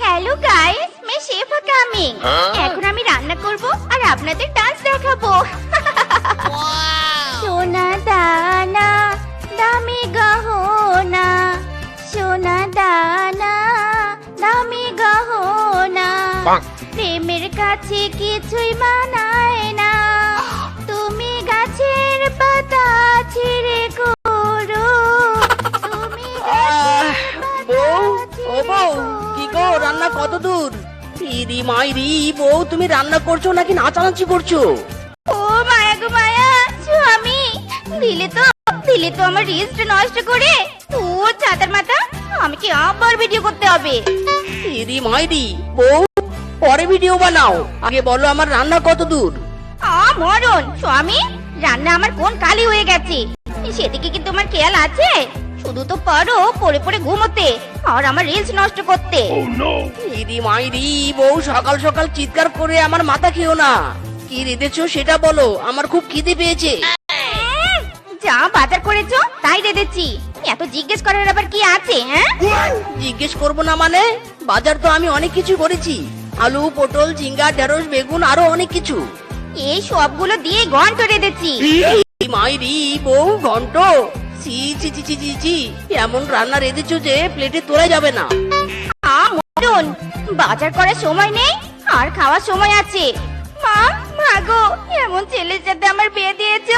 Hello guys মে Shefa coming এখন আমি রান্না করব আর আপনাদের ডান্স দেখাবো। সোনা দানা দামি গহনা। সোনা দানা দামি গহনা। প্রেমের কাছে কিছুই মানায় না। গো রান্না কত দূর? ইরি মাইরি বউ তুমি রান্না করছ নাকি নাচানাচি করছ? ও মায়া গো মায়া স্বামী দিলে তো দিলে তো আমার রিস্ট নষ্ট করে। ও ছাতার মাথা আমি কি আবার ভিডিও করতে হবে। ইরি মাইরি বউ পরে ভিডিও বানাও। আগে বলো আমার রান্না কত দূর? আ মরণ স্বামী রান্না আমার কোন কালি হয়ে গেছে। সেদিকে কি তোমার খেয়াল আছে? শুধু তো পারো পড়ে পড়ে ঘুমোতে আর আমার রিলস নষ্ট করতে। ইরি মাইরি বউ সকাল সকাল চিৎকার করে আমার মাথা খেও না। কি রেঁধেছো সেটা বলো আমার খুব খিদে পেয়েছে। যা বাজার করেছ তাই রেঁধেছি। এত জিজ্ঞেস করার আবার কি আছে হ্যাঁ? জিজ্ঞেস করব না মানে? বাজার তো আমি অনেক কিছু করেছি। আলু পটল ঝিঙ্গা ঢেঁড়স বেগুন আরও অনেক কিছু। এই সবগুলো দিয়ে ঘন্ট রেঁধেছি। মাইরি বউ ঘন্ট। চি চি চি চি চি চি এমন রান্না রেঁধেছো যে প্লেটে তোলা যাবে না। আ বাজার করার সময় নেই? আর খাওয়ার সময় আছে। মা মাগো এমন ছেলের সাথে আমার বিয়ে দিয়েছ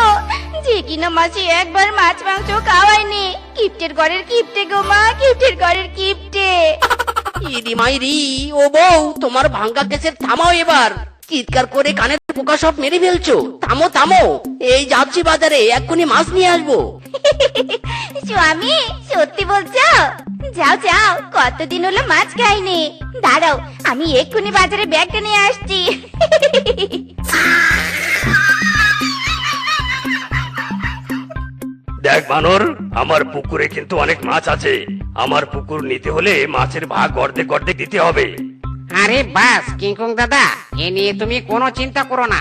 যে কিনা মাসে একবার মাছ মাংস খাওয়ায়নি। কিপ্টের ঘরের কিপ্টে গো মা কিপ্টের ঘরের কিপ্টে। ইরি মাইরি ও বউ তোমার ভাঙ্গা কেসের থামাও এবার। চিৎকার করে কানের পোকা সব মেরে ফেলছো। থামো থামো। এই যাচ্ছি বাজারে এক্ষুনি মাছ নিয়ে আসব। স্বামী সত্যি বলছো? যাও যাও কতদিন হলো মাছ খাইনি। দাঁড়াও আমি এক্ষুনি বাজারে ব্যাগটা নিয়ে আসছি। দেখ বানর আমার পুকুরে কিন্তু অনেক মাছ আছে। আমার পুকুর নিতে হলে মাছের ভাগ অর্ধেক অর্ধেক দিতে হবে। আরে বাস কিংকং দাদা এ নিয়ে তুমি কোনো চিন্তা করো না।